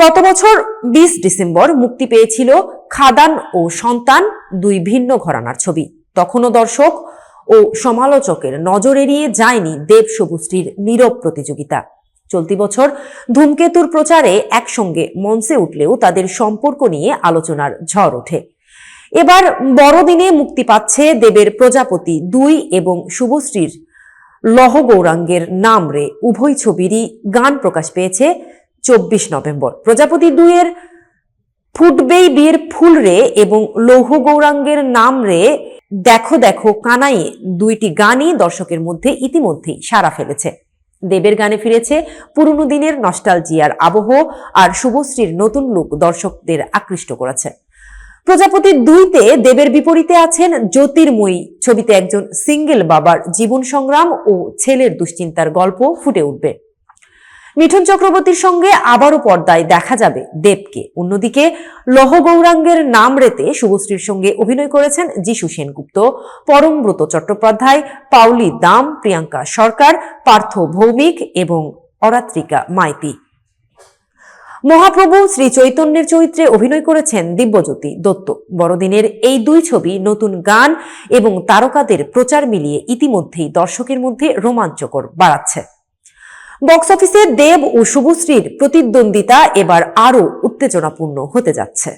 গত বছর বিশ ডিসেম্বর মুক্তি পেয়েছিল খাদান ও সন্তান, দুই ভিন্ন ঘরানার ছবি। তখনও দর্শক ও সমালোচকের নজর এড়িয়ে যায়নি দেব শুভশ্রীর নীরব প্রতিযোগিতা। চলতি বছর ধূমকেতুর প্রচারে একসঙ্গে মঞ্চে উঠলেও তাদের সম্পর্ক নিয়ে আলোচনার ঝড় ওঠে। এবার বড়দিনে মুক্তি পাচ্ছে দেবের প্রজাপতি দুই এবং শুভশ্রীর লহ গৌরাঙ্গের নাম রে। উভয় ছবিরই গান প্রকাশ পেয়েছে চব্বিশ নভেম্বর। প্রজাপতি দুইয়ের ফুটবেই বিয়ের ফুল রে এবং লৌহ গৌরাঙ্গের নাম রে দেখো দেখো কানাইয়ে দুইটি গানই দর্শকের মধ্যে ইতিমধ্যেই সাড়া ফেলেছে। দেবের গানে ফিরেছে পুরনো দিনের নস্টালজিয়ার আবহ আর শুভশ্রীর নতুন লুক দর্শকদের আকৃষ্ট করেছে। প্রজাপতি দুইতে দেবের বিপরীতে আছেন জ্যোতির্ময়ী, ছবিতে একজন সিঙ্গেল বাবার জীবন সংগ্রাম ও ছেলের দুশ্চিন্তার গল্প ফুটে উঠবে। মিঠুন চক্রবর্তীর সঙ্গে আবারও পর্দায় দেখা যাবে দেবকে। অন্যদিকে লহ গৌরাঙ্গের নাম রেতে শুভশ্রীর সঙ্গে অভিনয় করেছেন যিশু সেনগুপ্ত পরমব্রত চট্টোপাধ্যায় পাউলি দাম, প্রিয়াঙ্কা সরকার, পার্থ ভৌমিক এবং অরাত্রিকা মাইতি। মহাপ্রভু শ্রী চৈতন্যের চরিত্রে অভিনয় করেছেন দিব্যজ্যোতি দত্ত। বড়দিনের এই দুই ছবি নতুন গান এবং তারকাদের প্রচার মিলিয়ে ইতিমধ্যেই দর্শকের মধ্যে রোমাঞ্চকর বাড়াচ্ছে। বক্স অফিসে দেব ও শুভশ্রীর প্রতিদ্বন্দ্বিতা এবার আরও উত্তেজনাপূর্ণ হতে যাচ্ছে।